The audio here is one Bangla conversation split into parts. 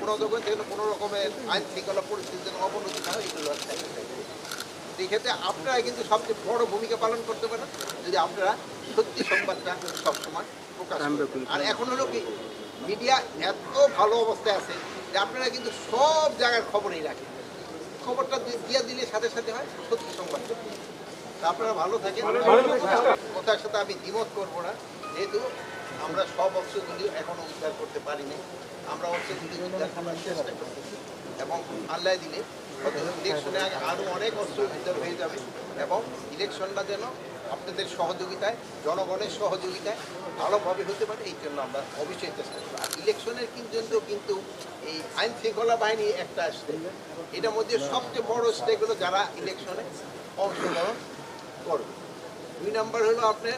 কোনো রকমের যেন কোনো রকমের আইন শৃঙ্খলা পরিস্থিতি যেন অবনতি না হয় এগুলো সেক্ষেত্রে আপনারা কিন্তু সবচেয়ে বড় ভূমিকা পালন করতে পারেন যদি আপনারা সত্যি সংবাদটা সবসময় প্রকাশ করেন। আর এখন হলো কি মিডিয়া এত ভালো অবস্থায় আছে যে আপনারা কিন্তু সব জায়গার খবরই রাখেন। খবরটা দিয়ে দিলে সাথে সাথে হয় সত্যি সংবাদ। তা আপনারা ভালো থাকেন। কথার সাথে আমি দ্বিমত করব না। যেহেতু আমরা সব অংশগুলি এখনও উদ্ধার করতে পারিনি আমরা অংশগুলি উদ্ধার করার চেষ্টা করতেছি এবং আল্লাহ দিলে ইলেকশনে আগে আরও অনেক অস্ত্র উদ্ধার হয়ে যাবে এবং ইলেকশনটা যেন আপনাদের সহযোগিতায় জনগণের সহযোগিতায় ভালোভাবে হতে পারে এই জন্য আমরা অবশ্যই চেষ্টা করব। আর ইলেকশনের কিন্তু কিন্তু এই আইন শৃঙ্খলা বাহিনী একটা স্টেক এটার মধ্যে সবচেয়ে বড় স্টেক হলো যারা ইলেকশনে অংশগ্রহণ করবে দুই নম্বর হলো আপনার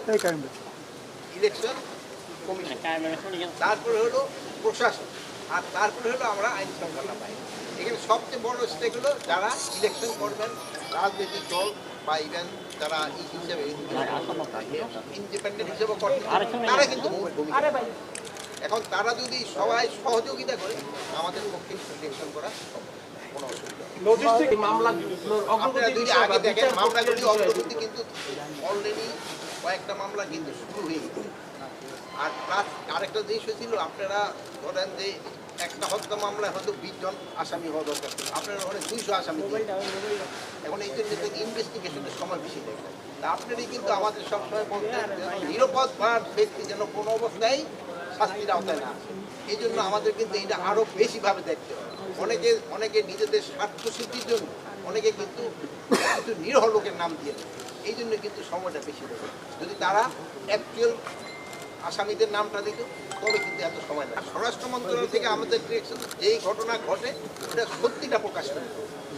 ইলেকশন কমিশন তারপরে হলো প্রশাসন। আর তারপরে হলো আমরা আইন শৃঙ্খলা বাহিনী। এখানে সবচেয়ে বড় স্টেক হলো যারা ইলেকশন করবেন রাজনৈতিক দল বা ইভেন যারা ই হিসেবে ইন্ডিপেন্ডেন্ট হিসেবে করবেন তারা কিন্তু এখন তারা যদি সবাই সহযোগিতা করে আমাদের পক্ষে ইলেকশন করা সম্ভব। কোনো অসুবিধা লজিস্টিক মামলাগুলোর আপনারা অগ্রগতি বিষয়ে আগে দেখেন মামলাগুলি অগ্রগতি কিন্তু অলরেডি কয়েকটা মামলা কিন্তু শুরু হয়ে গেছে আর প্লাস আরেকটা জিনিস হয়েছিল আপনারা ধরেন যে একটা হত্যা মামলায় হয়তো বিশ জন আসামি হওয়া দরকার ছিল। আপনারা অনেক দুইশো আসামি এখন এই জন্য ইনভেস্টিগেশনের সময় বেশি আপনারই কিন্তু আমাদের সবসময় বলতে নিরাপদ বা ব্যক্তি যেন কোনো অবস্থায় শাস্তির আওতায় না এই জন্য আমাদের কিন্তু এটা আরও বেশিভাবে দেখতে হবে অনেকে অনেকে নিজেদের স্বার্থ সিদ্ধির জন্য, অনেকে কিন্তু কিন্তু নিরহ লোকের নাম দিয়ে এই জন্য কিন্তু সময়টা বেশি লাগে। যদি তারা অ্যাকচুয়াল আসামিদের নামটা দিত তবে কিন্তু এত সময় লাগে। স্বরাষ্ট্র মন্ত্রণালয় থেকে আমাদের ডিরেকশন যেই ঘটনা ঘটে ওটা সত্যিটা প্রকাশ করে।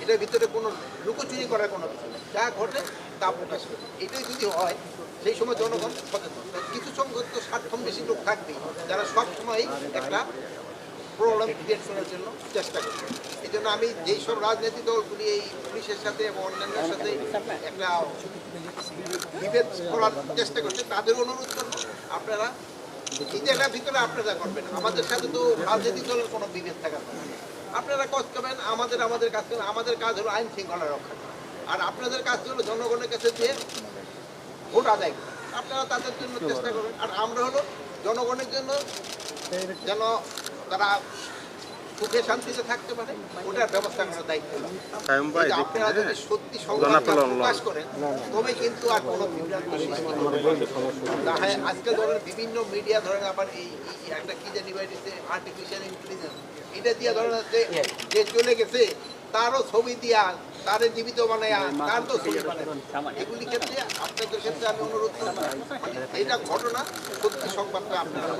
এটার ভিতরে কোনো লুকোচুরি করার কোনো যা ঘটে, তা প্রকাশ করে। এটাই যদি হয়, সেই সময় জনগণ সচেতন। কিছু সংখ্যক তো স্বার্থম বেশি লোক থাকবেই, যারা সব সময় একটা প্রবলেম ক্রিয়েট জন্য চেষ্টা করবে। এই জন্য আমি যেই সব রাজনৈতিক দলগুলি এই পুলিশের সাথে এবং অন্যান্যের সাথে একটা বিভেদ করার চেষ্টা করছে, তাদের অনুরোধ করব আপনারা ভিতরে আপনারা করবেন। আমাদের সাথে তো রাজনৈতিক দলের কোনো বিভেদ থাকার আপনারা কাজ করবেন, আমাদের আমাদের কাজ করবেন, আমাদের কাজ হলো আইন শৃঙ্খলা রক্ষা আর আপনাদের কাজ হলো জনগণের কাছে ভোট আদায়। আপনারা তাদের জন্য চেষ্টা করবেন। আর আমরা হলো জনগণের জন্য যেন তারা সুখে শান্তিতে থাকতে পারে ওটার ব্যবস্থা করার দায়িত্ব। আপনারা যদি সত্যি সংবাদটা প্রকাশ করেন তবে কিন্তু আর কোনো বিভ্রান্ত সৃষ্টি হয় আজকে ধরেন বিভিন্ন মিডিয়া ধরেন আবার এই একটা কি জানি বাইরেছে আর্টিফিশিয়াল ইন্টেলিজেন্স এটা দিয়ে ধরেন যে যে চলে গেছে তারও ছবি দিয়া তারে জীবিত বানায়া তার তো ছবি বানায়। এগুলি ক্ষেত্রে আপনাদের ক্ষেত্রে আমি অনুরোধ করব এটা ঘটনা সত্যি সংবাদটা আপনারা